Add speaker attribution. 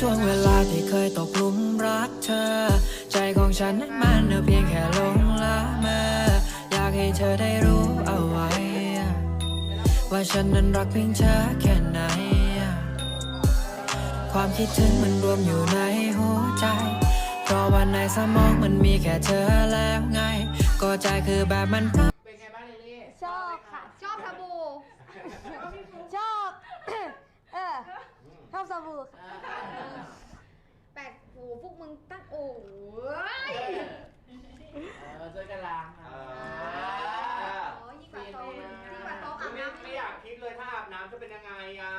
Speaker 1: ช่วงเวลาที่เคยตกหลุมรักเธอ ใจของฉันนั้นมันเพียงแค่ลงละเมออยากให้เธอได้รู้เอาไว้ ว่าฉันนั้นรักเพียงเธอแค่ไหน ความคิดถึงมันรวมอยู่ในหัวใจ เพราะว่าในสมองมันมีแค่เธอแล้วไง ก็ใจคือแบบมัน ตั้งโอ้ย
Speaker 2: เออช่วกันล้างะโอ้ยยิ่งกว่า
Speaker 3: โตยิ่งก
Speaker 4: ว่าโตอาบไม่
Speaker 3: น้ำไม่อยากคิดเลยถ้าอาบน้ำจะ
Speaker 4: เป็นยังไงอะ